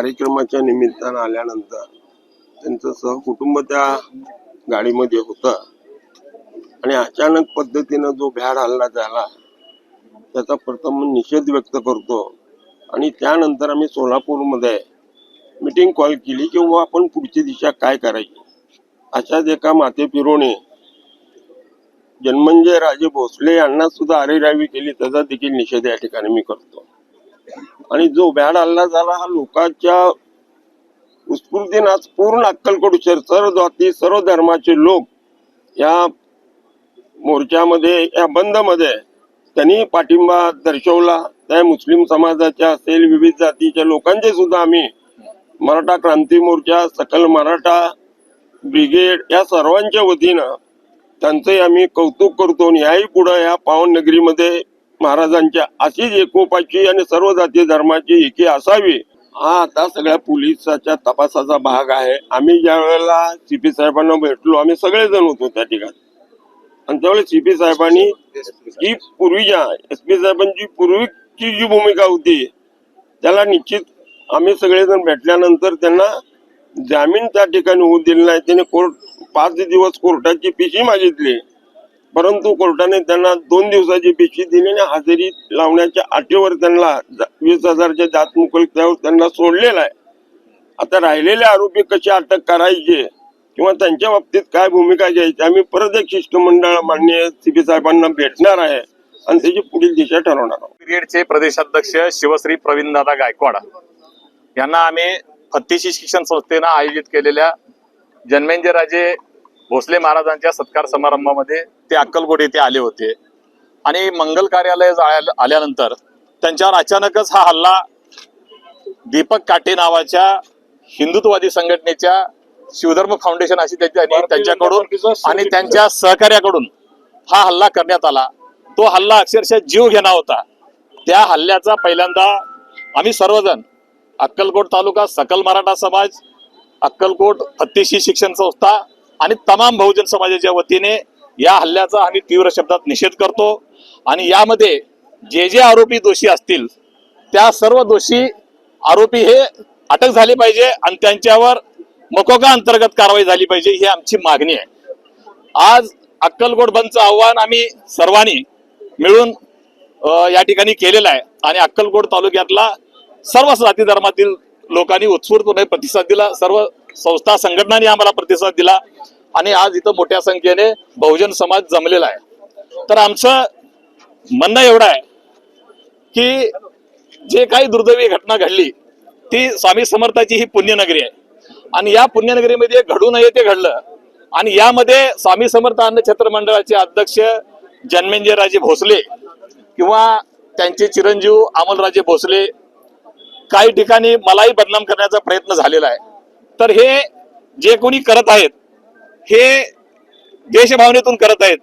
कार्यक्रमाच्या निमित्तानं आल्यानंतर त्यांचं सहकुटुंब त्या गाडीमध्ये होतं. आणि अचानक पद्धतीनं जो भ्याड हल्ला झाला त्याचा प्रथम निषेध व्यक्त करतो. आणि त्यानंतर आम्ही सोलापूरमध्ये मिटिंग कॉल केली की आपण पुढची दिशा काय करायची? अशाच एका माते फिरवणे जन्मंजय राजे भोसले यांना सुद्धा आरेरावी केली. त्याचा देखील निषेध या ठिकाणी मी करतो. आणि जो भ्याड हल्ला झाला हा लोकांच्या उत्स्फूर्तीनाच पूर्ण अक्कलकोट शहर सर्व जाती सर्व धर्माचे लोक या मोर्चामध्ये या बंदमध्ये त्यांनी पाठिंबा दर्शवला. त्या मुस्लिम समाजाच्या असेल विविध जातीच्या लोकांचे सुद्धा आम्ही मराठा क्रांती मोर्चा सकल मराठा ब्रिगेड या सर्वांच्या वतीनं त्यांचंही आम्ही कौतुक करतो आणि याही पुढं या पावन नगरीमध्ये महाराजांच्या अशीच एकोपाची आणि सर्व जाती धर्माची एकी असावी. हा आता सगळ्या पोलिसाच्या तपासाचा भाग आहे. आम्ही ज्या वेळेला सीपी साहेबांना भेटलो आम्ही सगळेजण होतो त्या ठिकाणी. आणि त्यावेळेस सीपी साहेबांनी ही पूर्वीच्या एस पी साहेबांची पूर्वीची जी भूमिका होती त्याला निश्चित आम्ही सगळेजण भेटल्यानंतर त्यांना जामीन त्या ठिकाणी होऊ दिली नाही. त्याने कोर्ट पाच दिवस कोर्टाची पिशी मागितली. परंतु कोर्टाने त्यांना दोन दिवसाची पेशी दिली आणि हजेरी लावण्याच्या अटीवर त्यांना जा- वीस हजारच्या जात मुकलत्यावर त्यांना सोडलेला आहे. आता राहिलेले आरोपी कसे अटक करायचे किंवा त्यांच्या बाबतीत काय भूमिका घ्यायची आम्ही परत एक शिष्टमंडळ मान्य सीपी साहेबांना भेटणार आहे आणि त्याची पुढील दिशा ठरवणार आहोत. पिरियडचे प्रदेशाध्यक्ष शिवश्री प्रवीणदादा गायकवाड यांना आम्ही हत्तीशी शिक्षण संस्थेनं आयोजित केलेल्या जन्मेंजय राजे भोसले महाराजांच्या सत्कार समारंभामध्ये ते अक्कलकोट येथे आले होते. आणि मंगल कार्यालय आल्यानंतर त्यांच्यावर अचानकच हा हल्ला दीपक काटे नावाच्या हिंदुत्ववादी संघटनेच्या शिवधर्म फाउंडेशन अशी त्यांच्या त्यांच्याकडून आणि त्यांच्या सहकार्याकडून हा हल्ला करण्यात आला. तो हल्ला अक्षरशः जीव घेणा होता. त्या हल्ल्याचा पहिल्यांदा आम्ही सर्वजण अक्कलकोट तालुका सकल मराठा समाज अक्कलकोट हत्तीशी शिक्षण संस्था आणि तमाम बहुजन समाजाच्या वतीने या हल्ल्याचा आम्ही तीव्र शब्दात निषेध करतो. आणि यामध्ये जे जे आरोपी दोषी असतील त्या सर्व दोषी आरोपी हे अटक झाले पाहिजे आणि त्यांच्यावर मकोका अंतर्गत कारवाई झाली पाहिजे ही आमची मागणी आहे. आज अक्कलकोट बंदचं आव्हान आम्ही सर्वांनी मिळून या ठिकाणी केलेलं आहे. आणि अक्कलकोट तालुक्यातला सर्व जाती धर्मातील लोकांनी उत्स्फूर्तपणे प्रतिसाद दिला. सर्व संस्था संघटनांनी आम्हाला प्रतिसाद दिला आणि आज इथं मोठ्या संख्येने बहुजन समाज जमलेला आहे. तर आमचं म्हणणं एवढं आहे की जे काही दुर्दैवी घटना घडली ती स्वामी समर्थाची ही पुण्यनगरी आहे. आणि या पुण्यनगरीमध्ये घडू नये ते घडलं आणि यामध्ये स्वामी समर्थ अन्न छत्र मंडळाचे अध्यक्ष जन्मेंजय राजे भोसले किंवा त्यांचे चिरंजीव अमलराजे भोसले काही ठिकाणी मलाही बदनाम करण्याचा प्रयत्न झालेला आहे. तर हे जे कोणी करत आहेत हे देशभावनेतून करत आहेत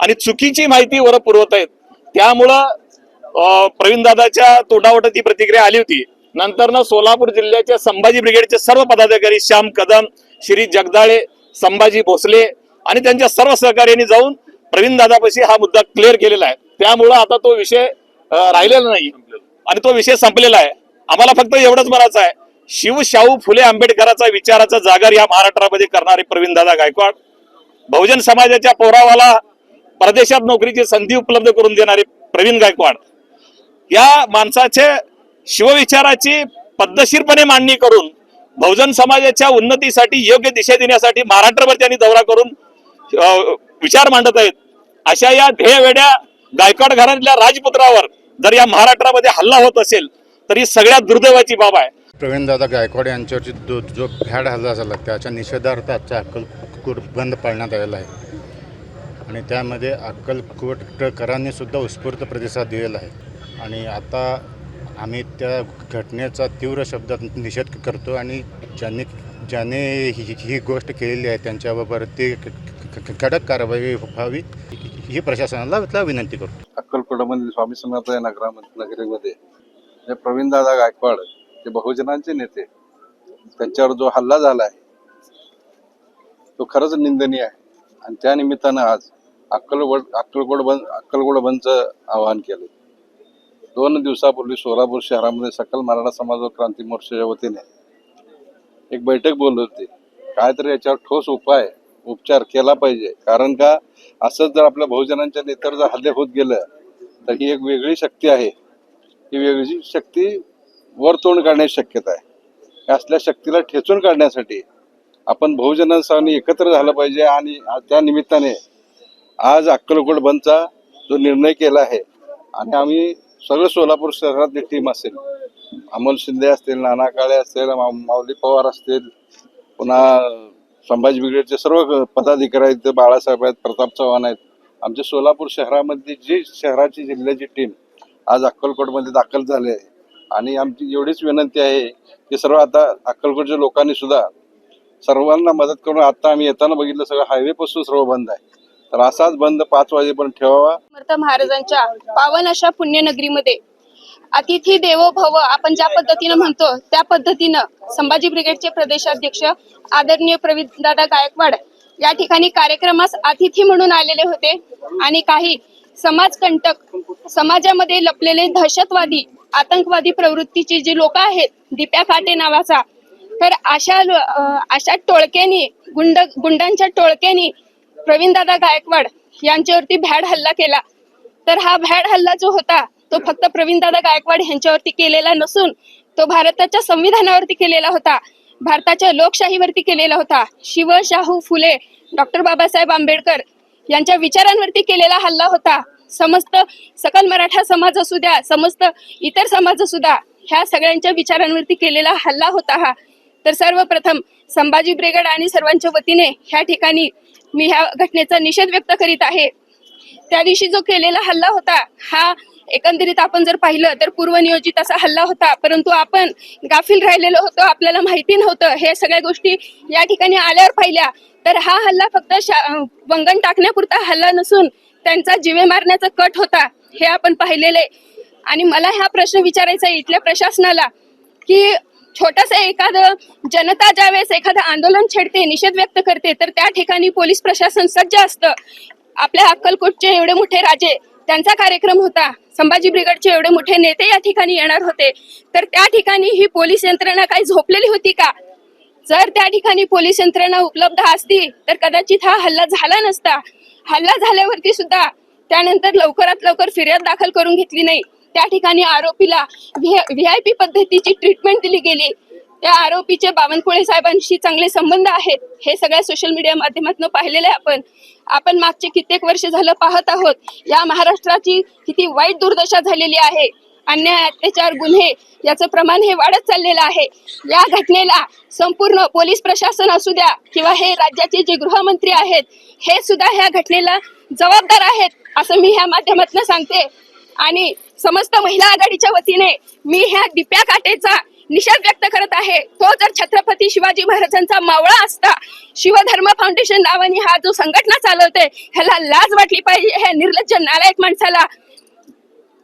आणि चुकीची माहिती वर पुरवत आहेत त्यामुळं प्रवीणदादाच्या तोंडावर ती प्रतिक्रिया आली होती. नंतर ना सोलापूर जिल्ह्याच्या संभाजी ब्रिगेडचे सर्व पदाधिकारी श्याम कदम श्री जगदाळे संभाजी भोसले आणि त्यांच्या सर्व सहकार्यांनी जाऊन प्रवीण दादापाशी हा मुद्दा क्लिअर केलेला आहे. त्यामुळं आता तो विषय राहिलेला नाही आणि तो विषय संपलेला आहे. आम्हाला फक्त एवढंच म्हणायचं आहे. शिव शाहू फुले आंबेडकराचा विचाराचा जागर या महाराष्ट्रामध्ये करणारे प्रवीण दादा गायकवाड बहुजन समाजाच्या पोरावाला परदेशात नोकरीची संधी उपलब्ध करून देणारे प्रवीण गायकवाड या माणसाचे शिवविचाराची पद्धतशीरपणे मांडणी करून बहुजन समाजाच्या उन्नतीसाठी योग्य दिशा देण्यासाठी महाराष्ट्रभर त्यांनी दौरा करून विचार मांडत आहेत. अशा या ध्येयवेड्या गायकवाड घरातल्या राजपुत्रावर जर या महाराष्ट्रामध्ये हल्ला होत असेल तर ही सगळ्यात दुर्दैवाची बाब आहे. प्रवीणदादा गायकवाड यांच्यावरची जो जो भ्याड हल्ला झाला त्याच्या निषेधार्थ आजचा अक्कलकोट बंद पाळण्यात आलेला आहे. आणि त्यामध्ये अक्कलकोटकरांनी सुद्धा उत्स्फूर्त प्रतिसाद दिलेला आहे. आणि आता आम्ही त्या घटनेचा तीव्र शब्दात निषेध करतो आणि ज्यांनी ज्याने ही ही गोष्ट केलेली आहे त्यांच्यावरती कडक कारवाई व्हावी ही प्रशासनाला विनंती करतो. अक्कलकोटामधील स्वामी समर्थ या नगरा नगरीमध्ये जे प्रवीणदादा गायकवाड जे बहुजनांचे नेते. त्यांच्यावर जो हल्ला झाला आहे तो खरंच निंदनीय आहे. आणि त्या निमित्तानं आज अक्कलगोड अक्कलगोड बंद अक्कलगोड बंदचं आवाहन केलं दोन दिवसापूर्वी सोलापूर शहरामध्ये सकल मराठा समाज व क्रांती मोर्चाच्या वतीने एक बैठक बोलवते काय तरी याच्यावर ठोस उपाय उपचार केला पाहिजे. कारण का असंच जर आपल्या बहुजनांच्या नेत्यावर जर हल्ले होत गेलं तर ही एक वेगळी शक्ती आहे. ही वेगळी शक्ती वर तोंड काढण्याची शक्यता आहे. असल्या शक्तीला ठेचून काढण्यासाठी आपण बहुजनांसह एकत्र झालं पाहिजे आणि त्या निमित्ताने आज अक्कलकोट बंदचा जो निर्णय केला आहे आणि आम्ही सगळं सोलापूर शहरातली टीम असेल अमोल शिंदे असतील नाना काळे असतील मा- माऊली पवार असतील पुन्हा संभाजी ब्रिगेडचे सर्व पदाधिकारी आहेत ते बाळासाहेब आहेत प्रताप चव्हाण आहेत. आमच्या सोलापूर शहरामध्ये जी शहराची जिल्ह्याची टीम आज अक्कलकोटमध्ये दाखल झाले. आहे आणि आमची एवढीच विनंती आहे की सर्व आता अक्कलकोटच्या लोकांनी सुद्धा सर्वांना मदत करून आता आम्ही येताना बघितलं सगळं हायवे पासून सर्व बंद आहे. तर असाच बंद पाच वाजेपर्यंत ठेवावा. समर्थ महाराजांच्या पावन अशा पुण्यनगरीमध्ये अतिथी देवो भव आपण ज्या पद्धतीनं म्हणतो त्या पद्धतीनं संभाजी ब्रिगेडचे प्रदेशाध्यक्ष आदरणीय प्रवीण दादा गायकवाड या ठिकाणी कार्यक्रमास अतिथी म्हणून आलेले होते. आणि काही समाजकंटक समाजामध्ये लपलेले दहशतवादी आतंकवादी प्रवृत्तीची जी लोक आहेत दिप्या काटे नावाचा तर अशा अशा टोळक्यांनी गुंड गुंडांच्या टोळक्यांनी प्रवीणदादा गायकवाड यांच्यावरती भ्याड हल्ला केला. तर हा भ्याड हल्ला जो होता तो फक्त प्रवीणदादा गायकवाड यांच्यावरती केलेला नसून तो भारताच्या संविधानावरती केलेला होता भारताच्या लोकशाहीवरती केलेला होता. शिव शाहू फुले डॉक्टर बाबासाहेब आंबेडकर यांच्या विचारांवरती केलेला हल्ला होता. समस्त सकल मराठा समाज असू द्या समस्त इतर समाज सुद्धा ह्या सगळ्यांच्या विचारांवरती केलेला हल्ला होता हा. तर सर्वप्रथम संभाजी ब्रिगेड आणि सर्वांच्या वतीने ह्या ठिकाणी मी ह्या घटनेचा निषेध व्यक्त करीत आहे. त्या दिवशी जो केलेला हल्ला होता हा एकंदरीत आपण जर पाहिलं तर पूर्वनियोजित असा हल्ला होता परंतु आपण गाफील राहिलेलो होतो आपल्याला माहिती नव्हतं. हे सगळ्या गोष्टी या ठिकाणी आल्यावर पाहिल्या. तर हा हल्ला फक्त शा- वंगण टाकण्यापुरता हल्ला नसून त्यांचा जिवे मारण्याचा कट होता हे आपण पाहिलेले. आणि मला हा प्रश्न विचारायचा आहे इथल्या प्रशासनाला की छोटस एखादं जनता ज्यावेळेस एखादं आंदोलन छेडते निषेध व्यक्त करते तर त्या ठिकाणी पोलीस प्रशासन सज्ज असतं. आपल्या अक्कलकोटचे एवढे मोठे राजे त्यांचा कार्यक्रम होता. संभाजी ब्रिगेडचे एवढे मोठे नेते या ठिकाणी येणार होते. तर त्या ठिकाणी ही पोलीस यंत्रणा काही झोपलेली होती का? जर त्या ठिकाणी पोलीस यंत्रणा उपलब्ध असती तर कदाचित हा हल्ला झाला नसता. हल्ला झाल्यावरती सुद्धा त्यानंतर लवकरात लवकर फिर्याद दाखल करून घेतली नाही. त्या ठिकाणी आरोपीला व्ही आय पी पद्धतीची ट्रीटमेंट दिली गेली. त्या आरोपीचे बावनकुळे साहेबांशी चांगले संबंध आहेत. हे सगळ्या सोशल मीडिया माध्यमातून पाहिलेले आहे आपण. आपण मागचे कित्येक वर्ष झालं पाहत आहोत. या महाराष्ट्राची किती वाईट दुर्दशा झालेली आहे. अन्याय अत्याचार गुन्हे याचं प्रमाण हे वाढत चाललेलं आहे. या घटनेला संपूर्ण पोलीस प्रशासन असू द्या किंवा हे राज्याचे जे गृहमंत्री आहेत हे सुद्धा ह्या घटनेला जबाबदार आहेत असं मी ह्या माध्यमातून सांगते. आणि समस्त महिला आघाडीच्या वतीने मी ह्या दिप्या काटेचा निषेध व्यक्त करत आहे. तो जर छत्रपती शिवाजी महाराजांचा मावळा असता शिवधर्म फाउंडेशन नावाने हा जो संघटना चालवते ह्याला लाज वाटली पाहिजे ह्या निर्लज्ज नालायक माणसाला.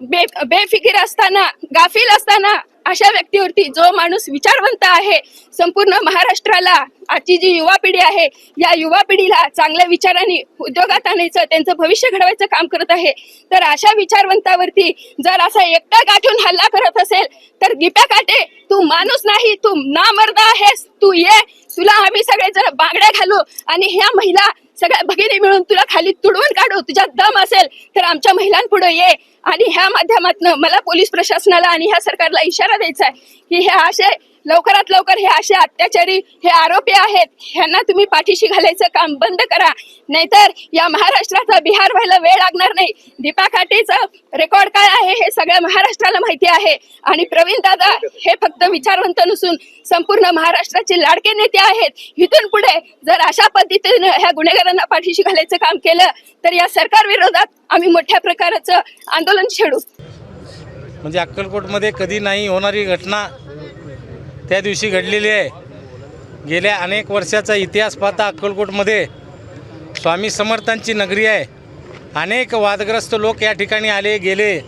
बे बेफिकीर असताना गाफील असताना अशा व्यक्तीवरती जो माणूस विचारवंत आहे संपूर्ण महाराष्ट्राला आजची जी युवा पिढी आहे या युवा पिढीला चांगल्या विचारांनी उद्योगात आणायचं त्यांचं भविष्य घडवायचं काम करत आहे. तर अशा विचारवंतावरती जर असा एकटा गाठून हल्ला करत असेल तर दीप्या काटे तू माणूस नाही तू नामर्द आहेस तू ये. तुला आम्ही सगळे जर बांगड्या घालू आणि ह्या महिला सगळ्या भगिनी मिळून तुला खाली तुडवून काढू तुझ्यात दम असेल तर आमच्या महिलांपुढे ये. आणि ह्या माध्यमातून मला पोलीस प्रशासनाला आणि ह्या सरकारला इशारा द्यायचा आहे की हे असे लवकरात लवकर हे असे अत्याचारी हे आरोपी आहेत. ह्यांना तुम्ही पाठीशी घालायचं काम बंद करा. नाहीतर या महाराष्ट्राचा बिहार व्हायला वेळ लागणार नाही. दीपा काटेचं रेकॉर्ड काय आहे हे सगळ्या महाराष्ट्राला माहिती आहे. आणि प्रवीण दादा हे फक्त विचारवंत नसून संपूर्ण महाराष्ट्राचे लाडके नेते आहेत. इथून पुढे जर अशा पद्धतीने ह्या गुन्हेगारांना पाठीशी घालायचं काम केलं तर या सरकार विरोधात आम्ही मोठ्या प्रकाराचं आंदोलन छेडू. म्हणजे अक्कलकोटमध्ये कधी नाही होणारी घटना त्या दिवशी घडलेली आहे. गेल्या अनेक वर्षाचा इतिहास पाहता अक्कलकोटमध्ये स्वामी समर्थांची नगरी आहे. अनेक वादग्रस्त लोक या ठिकाणी आले गेले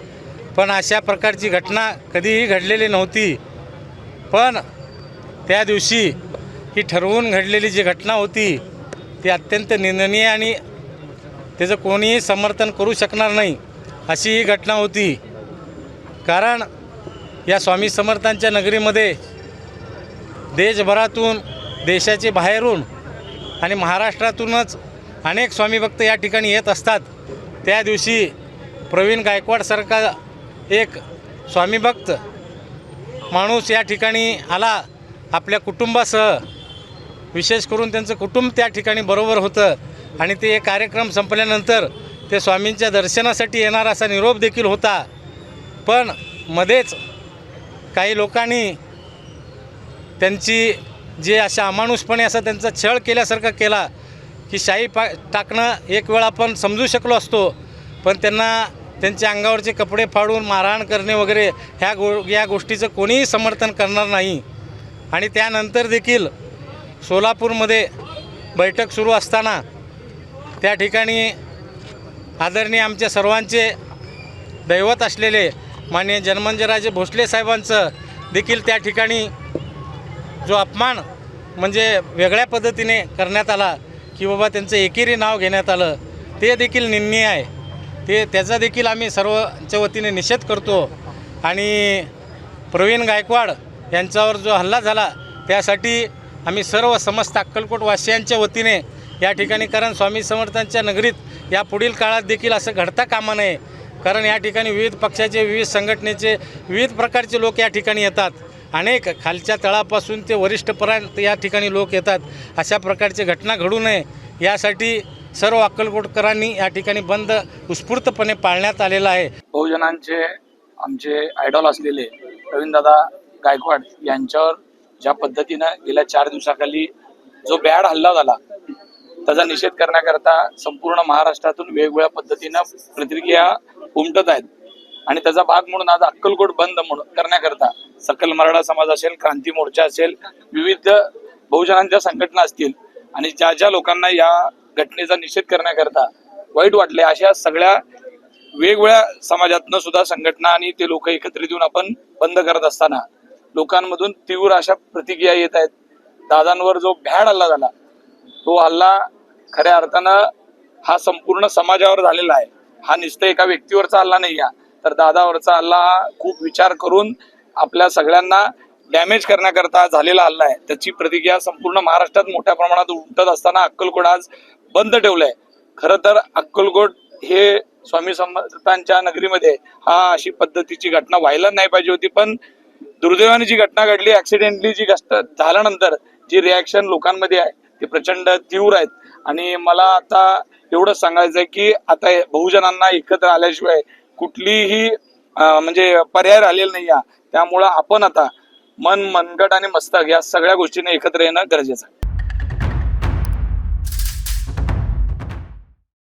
पण अशा प्रकारची घटना कधीही घडलेली नव्हती. पण त्या दिवशी ही ठरवून घडलेली जी घटना होती ती अत्यंत निंदनीय आणि त्याचं कोणीही समर्थन करू शकणार नाही अशी ही घटना होती. कारण या स्वामी समर्थांच्या नगरीमध्ये देशभरातून देशाचे बाहेरून आणि महाराष्ट्रातूनच अनेक स्वामी भक्त या ठिकाणी येत असतात. त्या दिवशी प्रवीण गायकवाडसारखा एक स्वामी भक्त माणूस या ठिकाणी आला. आपल्या कुटुंबासह विशेष करून त्यांचं कुटुंब त्या ठिकाणी बरोबर होतं आणि ते कार्यक्रम संपल्यानंतर ते स्वामींच्या दर्शनासाठी येणार असा निरोप देखील होता. पण मध्येच काही लोकांनी त्यांची जे अशा अमानुषपणे असा त्यांचा छळ केल्यासारखा केला की शाई पा टाकणं एक वेळ आपण समजू शकलो असतो पण त्यांना त्यांच्या अंगावरचे कपडे फाडून मारहाण करणे वगैरे ह्या गो या गोष्टीचं कोणीही समर्थन करणार नाही. आणि त्यानंतर देखील सोलापूरमध्ये बैठक सुरू असताना त्या ठिकाणी आदरणीय आमच्या सर्वांचे दैवत असलेले माननीय जन्मंजराजे भोसले साहेबांचं देखील त्या ठिकाणी जो अपमान म्हणजे वेगळ्या पद्धतीने करण्यात आला की बाबा त्यांचं एकेरी नाव घेण्यात आलं ते देखील निंदनीय आहे. ते त्याचा देखील आम्ही सर्वच्या वतीने निषेध करतो. आणि प्रवीण गायकवाड यांच्यावर जो हल्ला झाला त्यासाठी आम्ही सर्व समस्त अक्कलकोटवासियांच्या वतीने या ठिकाणी कारण स्वामी समर्थांच्या नगरीत या पुढील काळात देखील असं घडता कामा नये. कारण या ठिकाणी विविध पक्षाचे विविध संघटनेचे विविध प्रकारचे लोक या ठिकाणी येतात. अनेक खालच्या तळापासून ते वरिष्ठपर्यंत या ठिकाणी लोक येतात. अशा प्रकारची घटना घडू नये यासाठी सर्व अक्कलकोटकरांनी या ठिकाणी बंद उत्स्फूर्तपणे पाळण्यात आलेला आहे. बहुजनांचे आमचे आयडॉल असलेले रवींद्रदा गायकवाड यांच्यावर ज्या पद्धतीनं गेल्या चार दिवसाखाली जो बॅड हल्ला झाला त्याचा निषेध करण्याकरता संपूर्ण महाराष्ट्रातून वेगवेगळ्या पद्धतीनं प्रतिक्रिया उमटत आहेत. आणि त्याचा भाग म्हणून आज अक्कलकोट बंद म्हणून करण्याकरता सकल मराठा समाज असेल क्रांती मोर्चा असेल विविध बहुजनांच्या संघटना असतील आणि ज्या ज्या लोकांना या घटनेचा निषेध करण्याकरता वाईट वाटले अशा सगळ्या वेगवेगळ्या समाजातनं सुद्धा संघटना आणि ते लोक एकत्रित येऊन आपण बंद करत असताना लोकांमधून तीव्र अशा प्रतिक्रिया येत आहेत. दादांवर जो भ्याड हल्ला झाला तो हल्ला खऱ्या अर्थानं हा संपूर्ण समाजावर झालेला आहे. हा निश्चय एका व्यक्तीवरचा हल्ला नाही आहे. तर दादावरचा हल्ला हा खूप विचार करून आपल्या सगळ्यांना डॅमेज करण्याकरता झालेला हल्ला आहे. त्याची प्रतिक्रिया संपूर्ण महाराष्ट्रात मोठ्या प्रमाणात उमटत असताना अक्कलकोट आज बंद ठेवलंय. खरं तर अक्कलकोट हे स्वामी समर्थांच्या नगरीमध्ये हा अशी पद्धतीची घटना व्हायला नाही पाहिजे होती पण दुर्दैवाने जी घटना घडली ऍक्सिडेंटली जी झाल्यानंतर जी रिॲक्शन लोकांमध्ये आहे ते प्रचंड तीव्र आहेत. आणि मला आता एवढंच सांगायचं आहे की आता बहुजनांना एकत्र आल्याशिवाय कुठलीही म्हणजे पर्याय राहिलेला नाही त्यामुळं आपण आता मन मनगट आणि मस्तक या सगळ्या गोष्टीने एकत्र येणं गरजेचं आहे.